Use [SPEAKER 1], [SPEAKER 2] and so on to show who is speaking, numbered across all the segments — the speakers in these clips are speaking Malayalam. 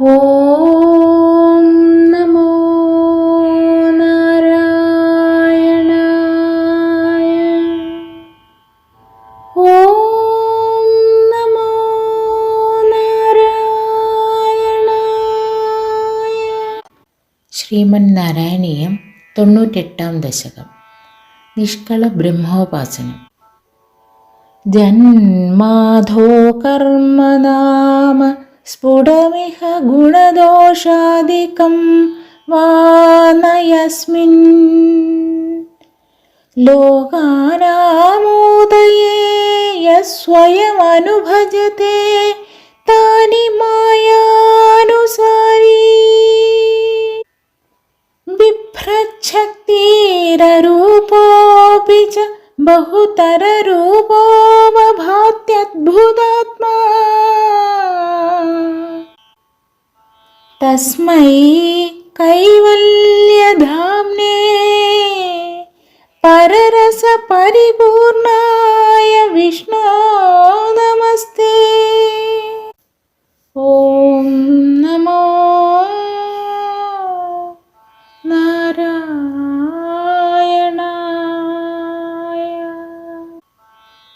[SPEAKER 1] ഓം നമോ നാരായണായ. ഓം നമോ നാരായണായ. ശ്രീമന്നാരായണീയം തൊണ്ണൂറ്റെട്ടാം ദശകം. നിഷ്കള ബ്രഹ്മോപാസനം. ജന്മാധോ കർമ്മനാമ स्फुटमिह गुणदोषादिकं वा न यस्मिन् लोकानामोदये यस्वयमनुभजते तानि मायानुसारी। बिभ्रच्छक्तिररूपोऽपि च बहुतररूपोऽवभात्यद्भुतात्मा। തസ്മൈ കൈവല്യധാംനേ പരരസപരിപൂർണായ വിഷ്ണു നമസ്തേ. ഓം നമോ നാരായണായ.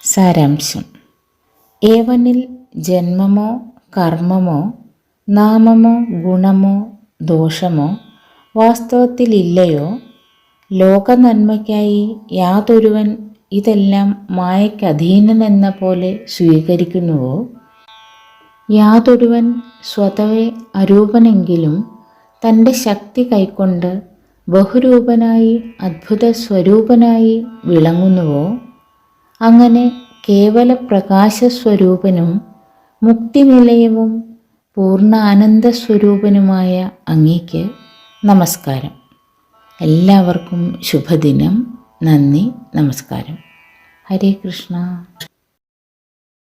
[SPEAKER 1] സാരാംശം. ഏവനിൽ ജന്മമോ കർമ്മമോ നാമമോ ഗുണമോ ദോഷമോ വാസ്തവത്തിലില്ലയോ ലോകനന്മയ്ക്കായി യാതൊരുവൻ ഇതെല്ലാം മായക്കധീനനെന്ന പോലെ സ്വീകരിക്കുന്നുവോ? യാതൊരുവൻ സ്വതവേ അരൂപനെങ്കിലും തന്റെ ശക്തി കൈക്കൊണ്ട് ബഹുരൂപനായി അത്ഭുത സ്വരൂപനായി വിളങ്ങുന്നുവോ? അങ്ങനെ കേവല പ്രകാശസ്വരൂപനും മുക്തിനിലയവും പൂർണ ആനന്ദ സ്വരൂപനുമായ അങ്ങേക്ക് നമസ്കാരം. എല്ലാവർക്കും ശുഭദിനം. നന്ദി. നമസ്കാരം. ഹരേ കൃഷ്ണ.